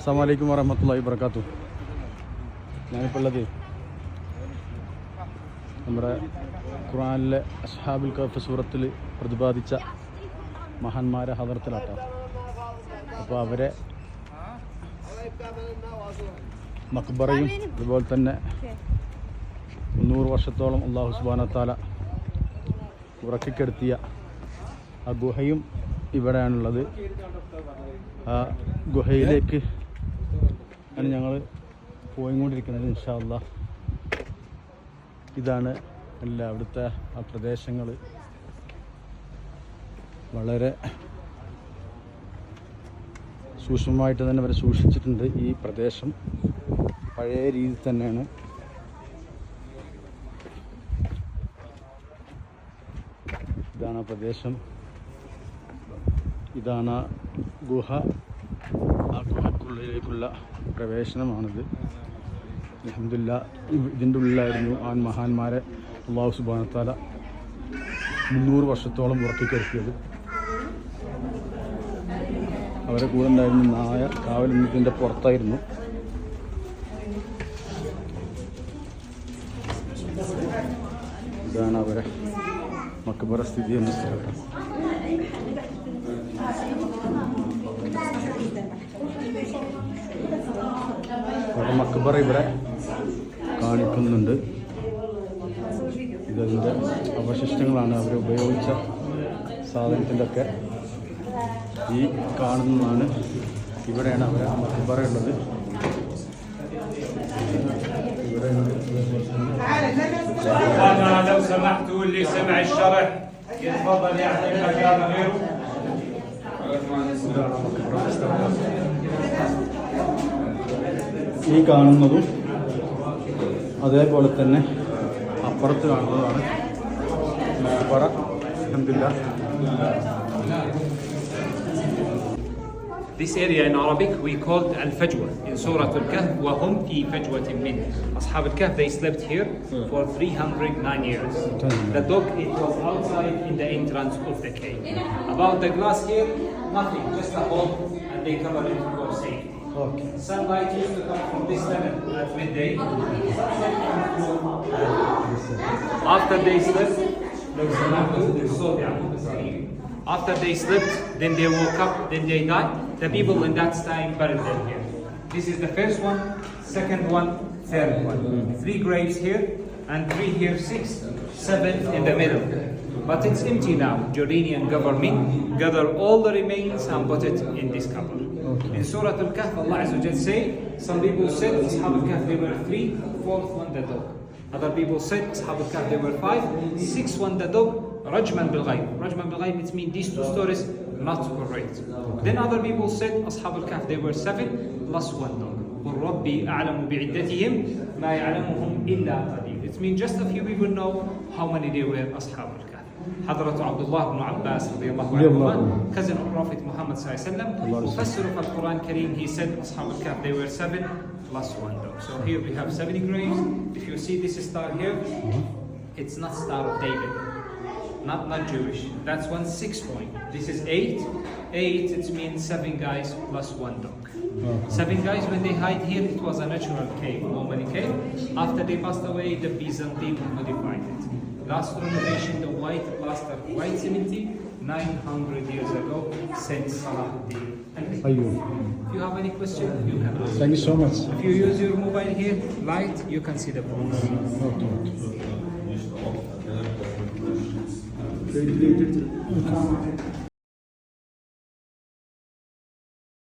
അസ്സാമലൈക്കും വറഹമത്തല്ലാഹി വർക്കാത്തു ഞാനിപ്പോൾ ഉള്ളത് നമ്മുടെ ഖുറാനിലെ അസ്ഹാബുൽ കഫ് സൂറത്തിൽ പ്രതിപാദിച്ച മഹാന്മാരെ ഹദർത്തിലാട്ടോ അപ്പോൾ അവരെ മക്ബറയും അതുപോലെ തന്നെ മുന്നൂറ് വർഷത്തോളം അള്ളാഹു സുബാനത്താല ഉറക്കിക്കെടുത്തിയ ആ ഗുഹയും ഇവിടെയാണുള്ളത്. ആ ഗുഹയിലേക്ക് ആണ് ഞങ്ങൾ പോയിക്കൊണ്ടിരിക്കുന്നത് ഇൻഷാല്ല ഇതാണ് എല്ലാ അവിടുത്തെ ആ പ്രദേശങ്ങൾ വളരെ സൂക്ഷ്മമായിട്ട് തന്നെ അവരെ സൂക്ഷിച്ചിട്ടുണ്ട് ഈ പ്രദേശം. പഴയ രീതി തന്നെയാണ്. ഇതാണ് ആ പ്രദേശം. ഇതാണ് ഗുഹ. ആ ഗുഹക്കുള്ളിലേക്കുള്ള പ്രവേശനമാണിത് അലഹമില്ല ഇതിന്റെ ഉള്ളിലായിരുന്നു ആ മഹാന്മാരെ അള്ളാഹു സുബാനത്താല മുന്നൂറ് വർഷത്തോളം ഉറക്കിക്കെടുത്തിയത് അവരെ കൂടെ ഉണ്ടായിരുന്ന നായ കാവൽ ഇതിന്റെ പുറത്തായിരുന്നു. ഇതാണ് അവരെ മക്കബറ സ്ഥിതി എന്ന് സ്ഥലം അവിടെ മക്കബറ ഇവിടെ കാണിക്കുന്നുണ്ട് ഇതിൻ്റെ അവശിഷ്ടങ്ങളാണ് അവർ ഉപയോഗിച്ച സാധനത്തിൻ്റെ ഒക്കെ ഈ കാണുന്നതാണ് ഇവിടെയാണ് അവർ മക്കബറ ഉള്ളത് ഇവിടെയാണ് أنا لو سمحتوا اللي سمع الشرح يتفضل يعطي مكان غيره ഈ കാണുന്നതും അതേപോലെ തന്നെ അപ്പുറത്ത് കാണുന്നതാണ് മക്ബറ അൽഹംദുലില്ലാ This area in Arabic we called Al-Fajwa in Surah Al-Kahf وهم في فجوة منه أصحاب الكهف they slept here for 309 years The dog it was outside in the entrance of the cave About the glass here nothing just a hole and they covered it for safety Okay. Sunlight used to come from this level at midday. After they slept, after they slept, then they woke up, then they died. The people in that time buried them here. This is the first one, second one, third one. Mm-hmm. Three graves here and three here, six, seven in the middle. But it's empty now. Jordanian government gather all the remains and put it in this cover. In Surah Al-Kahf, Allah Azza wa say, some people said Ashab al-Kahf they were three, fourth one the dog. Other people said Ashab al-Kahf they were five, six one the dog, Rajman bil Ghaib. Rajman bil Ghaib it means these two stories not correct. Then other people said Ashab al-Kahf they were seven plus one dog. قل ربي أعلم بعدتهم ما يعلمهم إلا قليل. It means just a few people know how many they were أصحاب الكهف. حضرة عبد الله بن عباس رضي الله عنهما عنه. cousin of Prophet Muhammad صلى الله عليه وسلم. وفسر في القرآن الكريم he said أصحاب الكهف they were seven plus one dog so here we have seven graves if you see this star here it's not star of David not not Jewish. That's one six point. This is eight. Eight, it means seven guys plus one dog. Seven guys, when they hide here, it was a natural cave, normally cave. After they passed away, the Byzantine modified it. Last renovation, the white plaster, white cement, 900 years ago, Saint Salahuddin. If you have any question, you can ask. Thank you so much. If you use your mobile here, light, you can see the box. Leuk, leuk.